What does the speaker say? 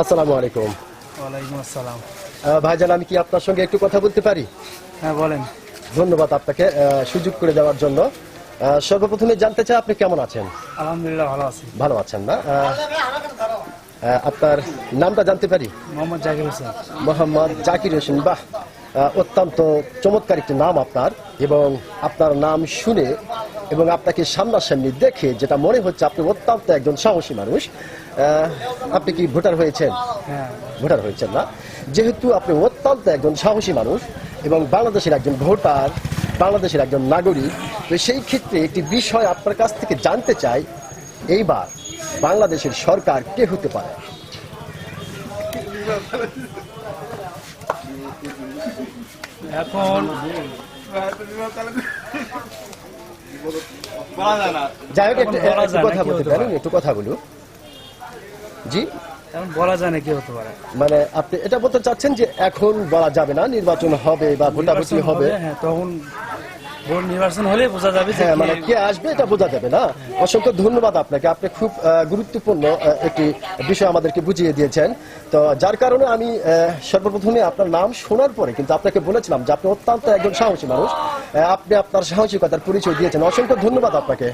আসসালামু আলাইকুম। ওয়ালাইকুম আসসালাম। ভাইজান আমি কি আপনার সঙ্গে একটু কথা বলতে পারি? হ্যাঁ বলেন। ধন্যবাদ আপনাকে সুযোগ করে দেওয়ার জন্য। সর্বপ্রথমে জানতে চাই আপনি কেমন আছেন? আলহামদুলিল্লাহ ভালো আছি। ভালো আছেন না? আপনার নামটা জানতে পারি? মোহাম্মদ জাকির হোসেন। মোহাম্মদ জাকির হোসেন বাহ। অত্যন্ত চমৎকার একটি নাম আপনার এবং আপনার নাম শুনে এবং আপনাকে সামনাসামনি দেখে যেটা মনে হচ্ছে আপনি অত্যন্ত একজন সাহসী মানুষ আপনি কি ভোটার হয়েছেন? হ্যাঁ। ভোটার হয়েছেন না। যেহেতু আপনি অত্যন্ত একজন সাহসী মানুষ এবং বাংলাদেশের একজন ভোটার বাংলাদেশের একজন নাগরিক তো সেই ক্ষেত্রে একটি বিষয় আপনার কাছ থেকে জানতে চাই এইবার বাংলাদেশের সরকার কে হতে পারে? এখন যাই হোক একটু- কথা বলতে পারেন একটু কথা বলুন। জি? এখন বলা যায় না কি হতে পারে। মানে আপনি এটা বলতে চাচ্ছেন যে এখন বলা যাবে না নির্বাচন হবে বা ভোটাভুটি হবে হ্যাঁ তখন ভোট নির্বাচন হলে বোঝা যাবে হ্যাঁ মানে কে আসবে এটা বোঝা যাবে না? অসংখ্য ধন্যবাদ আপনাকে। আপনি খুব গুরুত্বপূর্ণ একটি বিষয় আমাদেরকে বুঝিয়ে দিয়েছেন। তো যার কারণে আমি আহ, সর্বপ্রথমে আপনার নাম শোনার পরে কিন্তু আপনাকে বলেছিলাম যে আপনি অত্যন্ত একজন সাহসী মানুষ। আপনি আপনার সাহসিকতার পরিচয় দিয়েছেন। অসংখ্য ধন্যবাদ আপনাকে।